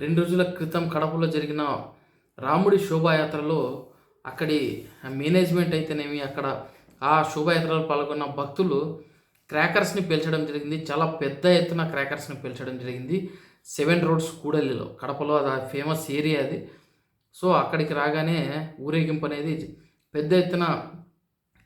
రెండు రోజుల క్రితం కడపలో జరిగిన రాముడి శోభాయాత్రలో అక్కడి మేనేజ్మెంట్ అయితేనేమి అక్కడ ఆ శోభాయాత్రలో పాల్గొన్న భక్తులు క్రాకర్స్ని పేల్చడం జరిగింది. చాలా పెద్ద ఎత్తున క్రాకర్స్ని పేల్చడం జరిగింది. సెవెన్ రోడ్స్ కూడలిలో. కడపలో అది ఫేమస్ ఏరియా అది. సో అక్కడికి రాగానే ఊరేగింపు అనేది పెద్ద ఎత్తున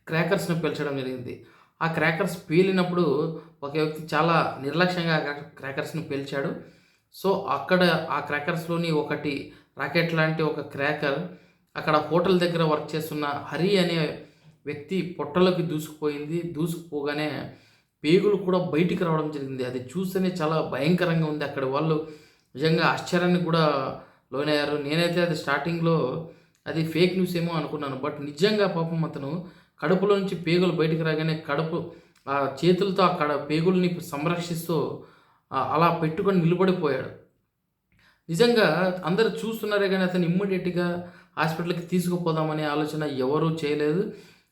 క్రాకర్స్ని పేల్చడం జరిగింది. ఆ క్రాకర్స్ పేలినప్పుడు ఒక వ్యక్తి చాలా నిర్లక్ష్యంగా క్రాకర్స్ని పేల్చాడు. సో అక్కడ ఆ క్రాకర్స్లోని ఒకటి రాకెట్ లాంటి ఒక క్రాకర్ అక్కడ హోటల్ దగ్గర వర్క్ చేస్తున్న హరి అనే వ్యక్తి పొట్టలోకి దూసుకుపోయింది. దూసుకుపోగానే పేగులు కూడా బయటికి రావడం జరిగింది. అది చూస్తేనే చాలా భయంకరంగా ఉంది. అక్కడ వాళ్ళు నిజంగా ఆశ్చర్యానికి కూడా లోనయ్యారు. నేనైతే అది స్టార్టింగ్లో అది ఫేక్ న్యూస్ ఏమో అనుకున్నాను. బట్ నిజంగా పాపం అతను కడుపులో నుంచి పేగులు బయటికి రాగానే కడుపు ఆ చేతులతో అక్కడ పేగుల్ని సంరక్షిస్తూ అలా పెట్టుకొని నిలబడిపోయాడు. నిజంగా అందరు చూస్తున్నారే కానీ అతను ఇమ్మీడియట్గా హాస్పిటల్కి తీసుకుపోదామనే ఆలోచన ఎవరూ చేయలేదు.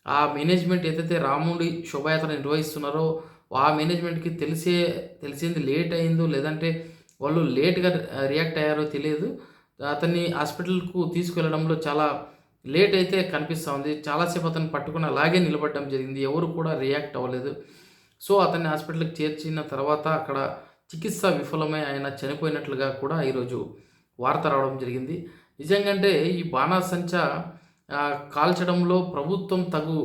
ఆ మేనేజ్మెంట్ ఏదైతే రాముడి శోభాయాత్ర నిర్వహిస్తున్నారో ఆ మేనేజ్మెంట్కి తెలిసే తెలిసింది లేట్ అయిందో లేదంటే వాళ్ళు లేట్గా రియాక్ట్ అయ్యారో తెలియదు. అతన్ని హాస్పిటల్కు తీసుకెళ్ళడంలో చాలా లేట్ అయితే కనిపిస్తూ ఉంది. చాలాసేపు అతను పట్టుకుని అలాగే నిలబడడం జరిగింది. ఎవరు కూడా రియాక్ట్ అవ్వలేదు. సో అతన్ని హాస్పిటల్కి చేర్చిన తర్వాత అక్కడ చికిత్స విఫలమై ఆయన చనిపోయినట్లుగా కూడా ఈరోజు వార్త రావడం జరిగింది. నిజంగంటే ఈ బాణాసంచా కాల్చడంలో ప్రభుత్వం తగు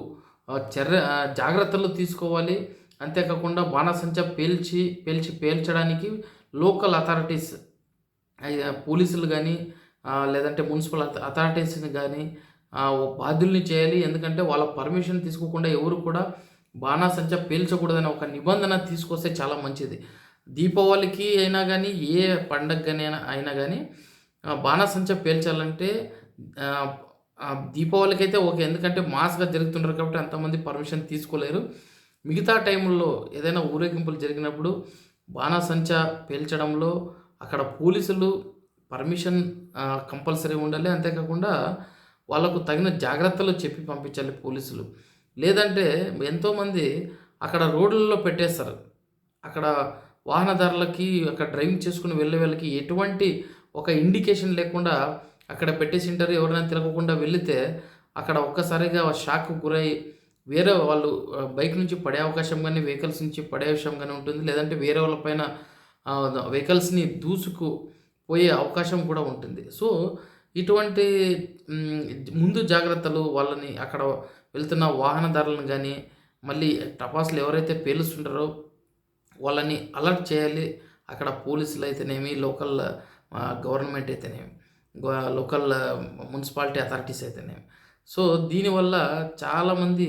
చర్య జాగ్రత్తలు తీసుకోవాలి. అంతేకాకుండా బాణాసంచా పేల్చి పేల్చి పేల్చడానికి లోకల్ అథారిటీస్ పోలీసులు కానీ లేదంటే మున్సిపల్ అథారిటీస్ని కానీ బాధ్యుల్ని చేయాలి. ఎందుకంటే వాళ్ళ పర్మిషన్ తీసుకోకుండా ఎవరు కూడా బాణాసంచా పేల్చకూడదని ఒక నిబంధన తీసుకొస్తే చాలా మంచిది. దీపావళికి అయినా కానీ ఏ పండగ అయినా కానీ బాణాసంచా పేల్చాలంటే దీపావళికి అయితే ఓకే. ఎందుకంటే మాస్గా జరుగుతుంటారు కాబట్టి అంతమంది పర్మిషన్ తీసుకోలేరు. మిగతా టైంలో ఏదైనా ఊరేగింపులు జరిగినప్పుడు బాణాసంచా పేల్చడంలో అక్కడ పోలీసులు పర్మిషన్ కంపల్సరీ ఉండాలి. అంతేకాకుండా వాళ్ళకు తగిన జాగ్రత్తలు చెప్పి పంపించాలి పోలీసులు. లేదంటే ఎంతోమంది అక్కడ రోడ్లలో పెట్టేస్తారు. అక్కడ వాహనదారులకి అక్కడ డ్రైవింగ్ చేసుకుని వెళ్ళే వాళ్ళకి ఎటువంటి ఒక ఇండికేషన్ లేకుండా అక్కడ పెట్టేసి ఉంటారు. ఎవరైనా తిరగకుండా వెళితే అక్కడ ఒక్కసారిగా షాక్ గురై వేరే వాళ్ళు బైక్ నుంచి పడే అవకాశం కానీ వెహికల్స్ నుంచి పడే అవకాశం కానీ ఉంటుంది. లేదంటే వేరే వాళ్ళపైన వెహికల్స్ని దూసుకు పోయే అవకాశం కూడా ఉంటుంది. సో ఇటువంటి ముందు జాగ్రత్తలు వాళ్ళని అక్కడ వెళ్తున్న వాహనదారులను కానీ మళ్ళీ టపాసులు ఎవరైతే పేలుస్తుంటారో వాళ్ళని అలర్ట్ చేయాలి. అక్కడ పోలీసులు అయితేనేమి లోకల్ గవర్నమెంట్ అయితేనేమి లోకల్ మున్సిపాలిటీ అథారిటీస్ అయితేనేమి. సో దీనివల్ల చాలామంది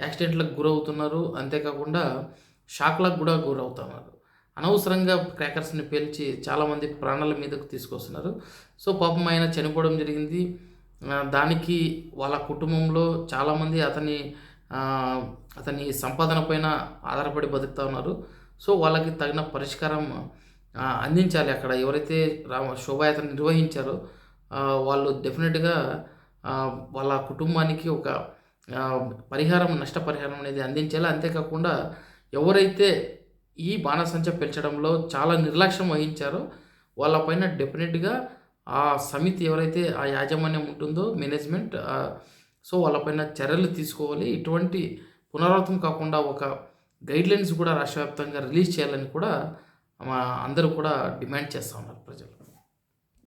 యాక్సిడెంట్లకు గురవుతున్నారు. అంతేకాకుండా షాక్లకు కూడా గురవుతున్నారు. అనవసరంగా క్రాకర్స్ని పేల్చి చాలామంది ప్రాణాల మీదకు తీసుకొస్తున్నారు. సో పాపం ఆయన చనిపోవడం జరిగింది. దానికి వాళ్ళ కుటుంబంలో చాలామంది అతని అతని సంపాదన పైన ఆధారపడి బతుకుతూ ఉన్నారు. సో వాళ్ళకి తగిన పరిష్కారం అందించాలి. అక్కడ ఎవరైతే రామ శోభాయాత్ర నిర్వహించారో వాళ్ళు డెఫినెట్గా వాళ్ళ కుటుంబానికి ఒక పరిహారం నష్టపరిహారం అనేది అందించాలి. అంతేకాకుండా ఎవరైతే ఈ బాణసంచ పెంచడంలో చాలా నిర్లక్ష్యం వహించారో వాళ్ళపైన డెఫినెట్గా ఆ సమితి ఎవరైతే ఆ యాజమాన్యం ఉంటుందో మేనేజ్మెంట్ సో వాళ్ళపైన చర్యలు తీసుకోవాలి. ఇటువంటి పునరావృతం కాకుండా ఒక గైడ్లైన్స్ కూడా రాష్ట్ర వ్యాప్తంగా రిలీజ్ చేయాలని కూడా మా అందరూ కూడా డిమాండ్ చేస్తూ ఉన్నారు ప్రజలు.